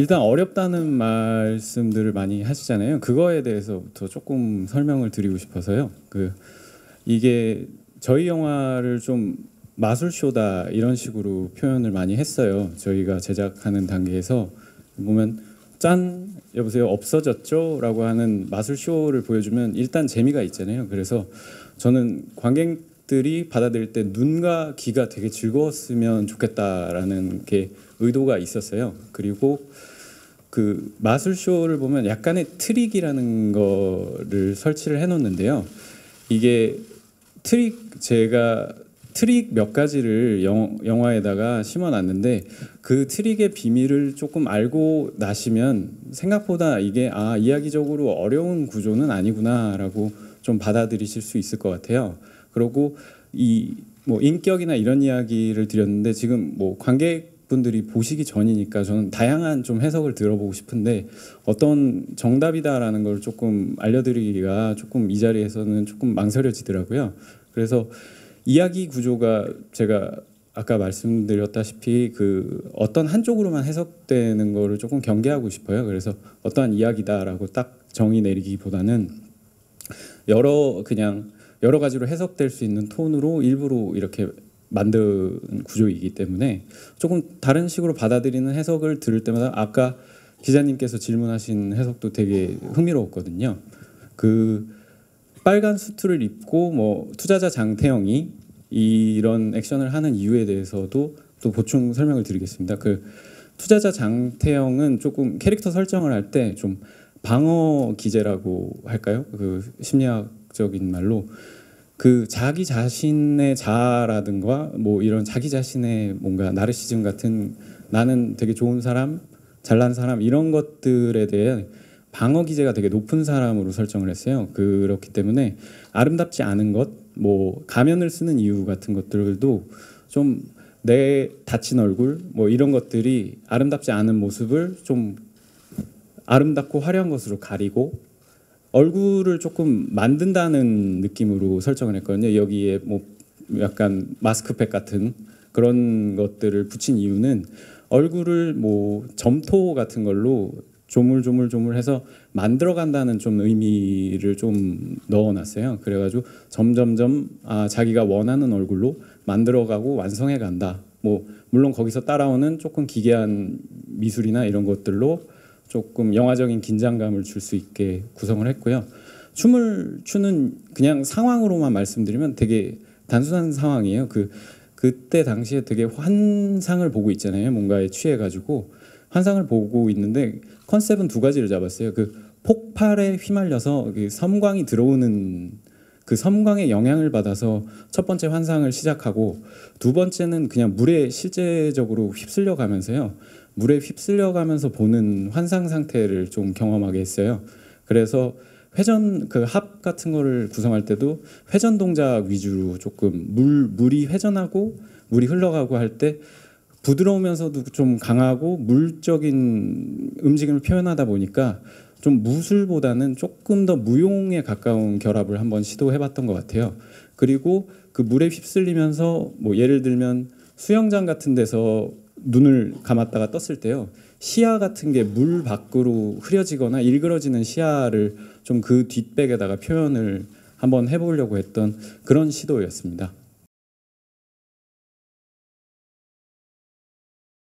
일단 어렵다는 말씀들을 많이 하시잖아요. 그거에 대해서부터 조금 설명을 드리고 싶어서요. 그 이게 저희 영화를 좀 마술쇼다 이런 식으로 표현을 많이 했어요. 저희가 제작하는 단계에서 보면 짠 여보세요 없어졌죠라고 하는 마술쇼를 보여주면 일단 재미가 있잖아요. 그래서 저는 관객 들이 받아들일 때 눈과 귀가 되게 즐거웠으면 좋겠다라는 게 의도가 있었어요. 그리고 그 마술 쇼를 보면 약간의 트릭이라는 거를 설치를 해놓는데요. 이게 트릭 제가 트릭 몇 가지를 영, 영화에다가 심어놨는데 그 트릭의 비밀을 조금 알고 나시면 생각보다 이게 아 이야기적으로 어려운 구조는 아니구나라고 좀 받아들이실 수 있을 것 같아요. 그리고 이 뭐 인격이나 이런 이야기를 드렸는데 지금 뭐 관객분들이 보시기 전이니까 저는 다양한 좀 해석을 들어보고 싶은데 어떤 정답이다라는 걸 조금 알려드리기가 조금 이 자리에서는 조금 망설여지더라고요. 그래서 이야기 구조가 제가 아까 말씀드렸다시피 그 어떤 한쪽으로만 해석되는 거를 조금 경계하고 싶어요. 그래서 어떠한 이야기다라고 딱 정의 내리기보다는 여러 그냥 여러 가지로 해석될 수 있는 톤으로 일부러 이렇게 만든 구조이기 때문에 조금 다른 식으로 받아들이는 해석을 들을 때마다 아까 기자님께서 질문하신 해석도 되게 흥미로웠거든요. 그 빨간 수트를 입고 뭐 투자자 장태영이 이런 액션을 하는 이유에 대해서도 또 보충 설명을 드리겠습니다. 그 투자자 장태영은 조금 캐릭터 설정을 할 때 좀 방어 기제라고 할까요? 그 심리학 적인 말로 그 자기 자신의 자아라든가 뭐 이런 자기 자신의 뭔가 나르시즘 같은 나는 되게 좋은 사람, 잘난 사람 이런 것들에 대해 방어 기제가 되게 높은 사람으로 설정을 했어요. 그렇기 때문에 아름답지 않은 것, 뭐 가면을 쓰는 이유 같은 것들도 좀 내 다친 얼굴 뭐 이런 것들이 아름답지 않은 모습을 좀 아름답고 화려한 것으로 가리고 얼굴을 조금 만든다는 느낌으로 설정을 했거든요. 여기에 뭐 약간 마스크팩 같은 그런 것들을 붙인 이유는 얼굴을 뭐 점토 같은 걸로 조물조물조물 해서 만들어간다는 좀 의미를 좀 넣어놨어요. 그래가지고 점점점 아 자기가 원하는 얼굴로 만들어가고 완성해간다. 뭐 물론 거기서 따라오는 조금 기괴한 미술이나 이런 것들로 조금 영화적인 긴장감을 줄 수 있게 구성을 했고요. 춤을 추는 그냥 상황으로만 말씀드리면 되게 단순한 상황이에요. 그 그때 당시에 되게 환상을 보고 있잖아요. 뭔가에 취해 가지고 환상을 보고 있는데 컨셉은 두 가지를 잡았어요. 그 폭발에 휘말려서 그 섬광이 들어오는 그 섬광의 영향을 받아서 첫 번째 환상을 시작하고 두 번째는 그냥 물에 실제적으로 휩쓸려 가면서요. 물에 휩쓸려 가면서 보는 환상 상태를 좀 경험하게 했어요. 그래서 회전 그 합 같은 거를 구성할 때도 회전 동작 위주로 조금 물 물이 회전하고 물이 흘러가고 할 때 부드러우면서도 좀 강하고 물적인 움직임을 표현하다 보니까 좀 무술보다는 조금 더 무용에 가까운 결합을 한번 시도해봤던 것 같아요. 그리고 그 물에 휩쓸리면서 뭐 예를 들면 수영장 같은 데서 눈을 감았다가 떴을 때요 시야 같은 게 물 밖으로 흐려지거나 일그러지는 시야를 좀 그 뒷백에다가 표현을 한번 해보려고 했던 그런 시도였습니다.